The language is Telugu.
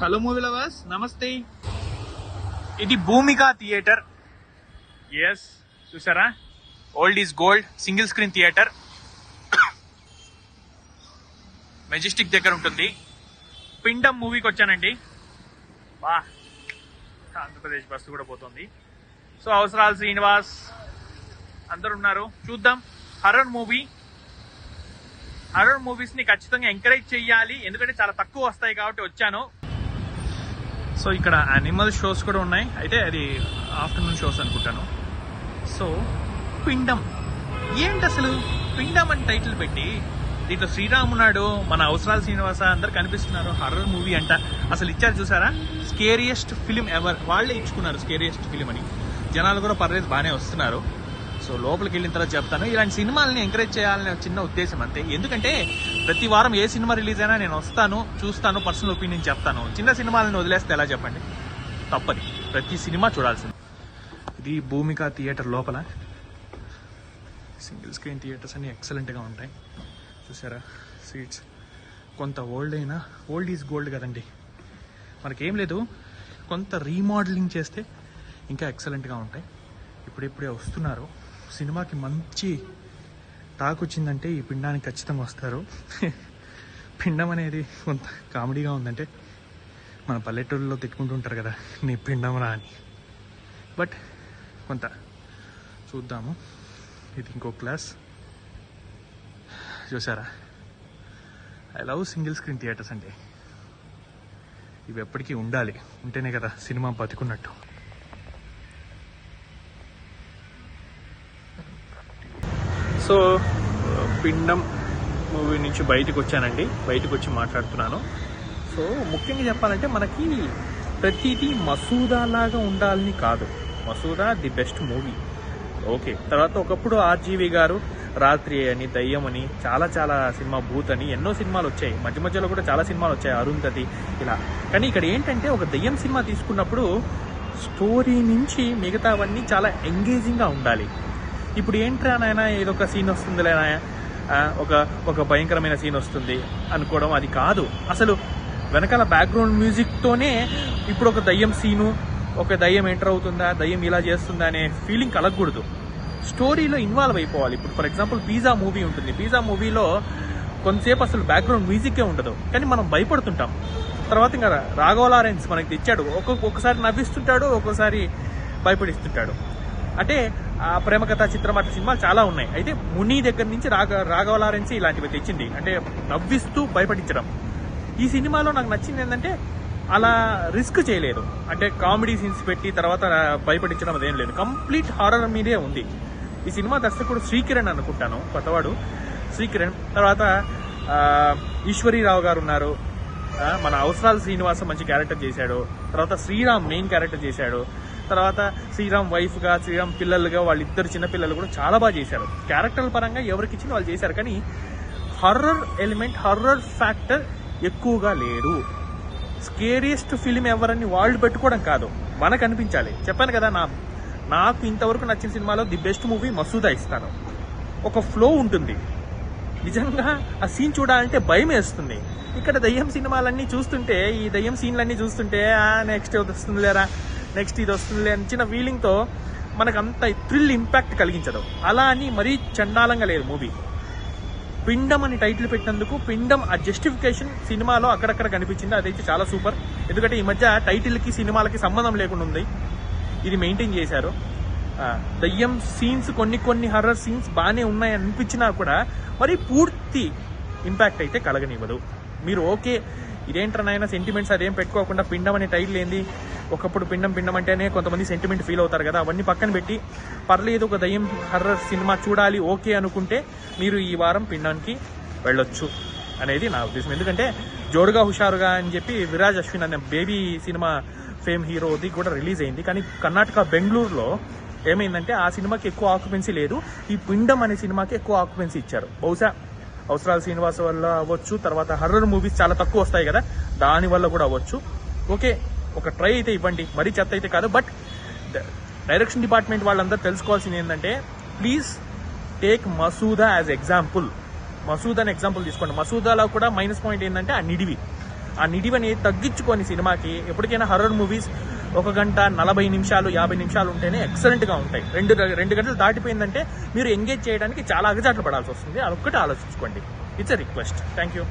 హలో మూవీ లవర్స్ నమస్తే. ఇది భూమిక థియేటర్. ఎస్ చూసారా? Old is gold single screen theatre. Majestic దగ్గర ఉంటుంది. పిండం మూవీకి వచ్చానండి. వా ఆంధ్రప్రదేశ్ బస్సు కూడా పోతుంది. సో అవసరాలు శ్రీనివాస్ అందరు ఉన్నారు. చూద్దాం. హర్రర్ మూవీ హర్రర్ మూవీస్ని ఖచ్చితంగా ఎంకరేజ్ చేయాలి ఎందుకంటే చాలా తక్కువ వస్తాయి కాబట్టి వచ్చాను. సో ఇక్కడ యానిమల్ షోస్ కూడా ఉన్నాయి. అయితే అది ఆఫ్టర్నూన్ షోస్ అనుకుంటాను. సో పిండం. ఏంటి అసలు? పిండం అని టైటిల్ పెట్టి దీంట్లో శ్రీరామ్ మన అవసరాల శ్రీనివాస అందరు కనిపిస్తున్నారు హర్రర్ మూవీ అంట. అసలు ఇచ్చారు చూసారా? స్కేరియస్ట్ ఫిలిం ఎవర్ వాళ్ళే ఇచ్చుకున్నారు స్కేరియస్ట్ ఫిలిం అని. జనాలు కూడా పర్లేదు బాగానే వస్తున్నారు. సో లోపలికి వెళ్ళిన తర్వాత చెప్తాను. ఇలాంటి సినిమాలని ఎంకరేజ్ చేయాలనే చిన్న ఉద్దేశం అంతే. ఎందుకంటే ప్రతి వారం ఏ సినిమా రిలీజ్ అయినా నేను వస్తాను చూస్తాను పర్సనల్ ఒపీనియన్ చెప్తాను. చిన్న సినిమాలను వదిలేస్తే ఎలా చెప్పండి? తప్పది. ప్రతి సినిమా చూడాల్సింది. ఇది భూమిక థియేటర్ లోపల. సింగిల్ స్క్రీన్ థియేటర్స్ అన్ని ఎక్సలెంట్గా ఉంటాయి. చూసారా? సీట్స్ కొంత ఓల్డ్ అయినా ఓల్డ్ ఈజ్ గోల్డ్ కదండి. మనకేం లేదు. కొంత రీమోడలింగ్ చేస్తే ఇంకా ఎక్సలెంట్గా ఉంటాయి. ఇప్పుడిప్పుడే వస్తున్నారు సినిమాకి మంచి టాక్ వచ్చిందంటే ఈ పిండానికి ఖచ్చితంగా వస్తారు. పిండం అనేది కొంత కామెడీగా ఉందంటే మన పల్లెటూరులో తిట్టుకుంటుంటారు కదా నీ పిండంరా అని. బట్ కొంత చూద్దాము. ఇది ఇంకో క్లాస్. చూసారా? I love single screen theatres అంటే. ఇవి ఎప్పటికీ ఉండాలి. ఉంటేనే కదా సినిమా బతుకున్నట్టు. సో పిండం మూవీ నుంచి బయటకు వచ్చానండి. బయటకు వచ్చి మాట్లాడుతున్నాను. సో ముఖ్యంగా చెప్పాలంటే మనకి ప్రతిదీ మసూదా లాగా ఉండాలని కాదు. Masooda the best movie. Okay. తర్వాత ఒకప్పుడు ఆర్జీవి గారు రాత్రి అని దయ్యం అని చాలా చాలా సినిమా భూత్ అని ఎన్నో సినిమాలు వచ్చాయి. మధ్య మధ్యలో కూడా చాలా సినిమాలు వచ్చాయి. అరుంధతి ఇలా. కానీ ఇక్కడ ఏంటంటే ఒక దయ్యం సినిమా తీసుకున్నప్పుడు స్టోరీ నుంచి మిగతావన్నీ చాలా ఎంగేజింగ్గా ఉండాలి. ఇప్పుడు ఏంట్రా నాయన ఏదొక ఒక సీన్ వస్తుందిలే నాయ ఒక ఒక భయంకరమైన సీన్ వస్తుంది అనుకోవడం అది కాదు. అసలు వెనకాల బ్యాక్గ్రౌండ్ మ్యూజిక్తోనే ఇప్పుడు ఒక దయ్యం సీను ఒక దయ్యం ఎంటర్ అవుతుందా దయ్యం ఇలా చేస్తుందా అనే ఫీలింగ్ కలగకూడదు. స్టోరీలో ఇన్వాల్వ్ అయిపోవాలి. ఇప్పుడు ఫర్ ఎగ్జాంపుల్ పిజ్జా మూవీ ఉంటుంది. పిజ్జా మూవీలో కొంతసేపు అసలు బ్యాక్గ్రౌండ్ మ్యూజిక్కే ఉండదు. కానీ మనం భయపడుతుంటాం. తర్వాత ఇంకా రాఘవ లారెన్స్ మనకి తెచ్చాడు. ఒక్కొక్కసారి నవ్విస్తుంటాడు ఒక్కోసారి భయపడిస్తుంటాడు. అంటే ప్రేమ కథ చిత్రం అట్లా సినిమాలు చాలా ఉన్నాయి. అయితే ముని దగ్గర నుంచి రాఘ రాఘవ ఇలాంటివి తెచ్చింది. అంటే నవ్విస్తూ భయపడించడం. ఈ సినిమాలో నాకు నచ్చింది ఏంటంటే అలా రిస్క్ చేయలేదు. అంటే కామెడీ సీన్స్ పెట్టి తర్వాత భయపడించడం అదేం లేదు. కంప్లీట్ హారర్ మీదే ఉంది. ఈ సినిమా దర్శకుడు శ్రీకిరణ్ అనుకుంటాను కొత్తవాడు. శ్రీకిరణ్. తర్వాత ఈశ్వరీరావు గారు ఉన్నారు. మన అవసరాల శ్రీనివాసం మంచి క్యారెక్టర్ చేశాడు. తర్వాత శ్రీరామ్ మెయిన్ క్యారెక్టర్ చేశాడు. తర్వాత శ్రీరామ్ వైఫ్గా శ్రీరామ్ పిల్లలుగా వాళ్ళిద్దరు చిన్న పిల్లలు కూడా చాలా బాగా చేశారు. క్యారెక్టర్ల పరంగా ఎవరికి ఇచ్చిన వాళ్ళు చేశారు. కానీ హర్రర్ ఎలిమెంట్ హర్రర్ ఫ్యాక్టర్ ఎక్కువగా లేరు. స్కేరియస్ట్ ఫిలిం ఎవరని వాళ్ళు పెట్టుకోవడం కాదు. మనకు అనిపించాలి. చెప్పాను కదా నా నాకు ఇంతవరకు నచ్చిన సినిమాలో ది బెస్ట్ మూవీ మసూదా ఇస్తాను. ఒక ఫ్లో ఉంటుంది. నిజంగా ఆ సీన్ చూడాలంటే భయం వేస్తుంది. ఇక్కడ దయ్యం సినిమాలన్నీ చూస్తుంటే ఈ దయ్యం సీన్లన్నీ చూస్తుంటే నెక్స్ట్ వస్తుంది లేరా నెక్స్ట్ ఇది వస్తుంది అని చిన్న ఫీలింగ్తో మనకు అంత థ్రిల్ ఇంపాక్ట్ కలిగించదు. అలా అని మరీ చండాలంగా లేదు మూవీ పిండం అని టైటిల్ పెట్టినందుకు పిండం ఆ జస్టిఫికేషన్ సినిమాలో అక్కడక్కడ కనిపించింది. అదైతే చాలా సూపర్ ఎందుకంటే ఈ మధ్య టైటిల్కి సినిమాలకి సంబంధం లేకుండా ఉంది. ఇది మెయింటైన్ చేశారు. దయ్యం సీన్స్ కొన్ని కొన్ని హర్రర్ సీన్స్ బాగానే ఉన్నాయి అనిపించినా కూడా మరి పూర్తి ఇంపాక్ట్ అయితే కలగనివ్వదు. మీరు ఓకే ఇదేంటనైనా సెంటిమెంట్స్ అదేం పెట్టుకోకుండా పిండం అనే టైటిల్ ఏంది? ఒకప్పుడు పిండం పిండం అంటేనే కొంతమంది సెంటిమెంట్ ఫీల్ అవుతారు కదా. అవన్నీ పక్కన పెట్టి పర్లేదు ఒక దయ్యం హర్రర్ సినిమా చూడాలి ఓకే అనుకుంటే మీరు ఈ వారం పిండానికి వెళ్ళొచ్చు అనేది నా ఉద్దేశం. ఎందుకంటే జోడుగా హుషారుగా అని చెప్పి విరాజ్ అశ్విన్ అనే బేబీ సినిమా ఫేమ్ హీరోది కూడా రిలీజ్ అయింది. కానీ కర్ణాటక బెంగళూరులో ఏమైందంటే ఆ సినిమాకి ఎక్కువ ఆక్యుపెన్సీ లేదు. ఈ పిండం అనే సినిమాకి ఎక్కువ ఆక్యుపెన్సీ ఇచ్చారు. బహుశా అవసరాల శ్రీనివాస్ వల్ల అవ్వచ్చు తర్వాత హర్రర్ మూవీస్ చాలా తక్కువ వస్తాయి కదా. దాని వల్ల కూడా అవ్వచ్చు. ఓకే ఒక ట్రై అయితే ఇవ్వండి. మరీ చెత్త అయితే కాదు బట్ డైరెక్షన్ డిపార్ట్మెంట్ వాళ్ళందరూ తెలుసుకోవాల్సింది ఏంటంటే please take Masooda as example. మసూదాని example తీసుకోండి. మసూదాలో కూడా మైనస్ పాయింట్ ఏంటంటే ఆ నిడివి. ఆ నిడివి అనేది తగ్గించుకొని సినిమాకి ఎప్పటికైనా హర్రర్ మూవీస్ ఒక గంట నలభై నిమిషాలు యాభై నిమిషాలు ఉంటేనే ఎక్సలెంట్గా ఉంటాయి. రెండు రెండు గంటలు దాటిపోయిందంటే మీరు ఎంగేజ్ చేయడానికి చాలా అగజాట్లు పడాల్సి వస్తుంది. అదొక్కటి ఆలోచించుకోండి. It's a request thank you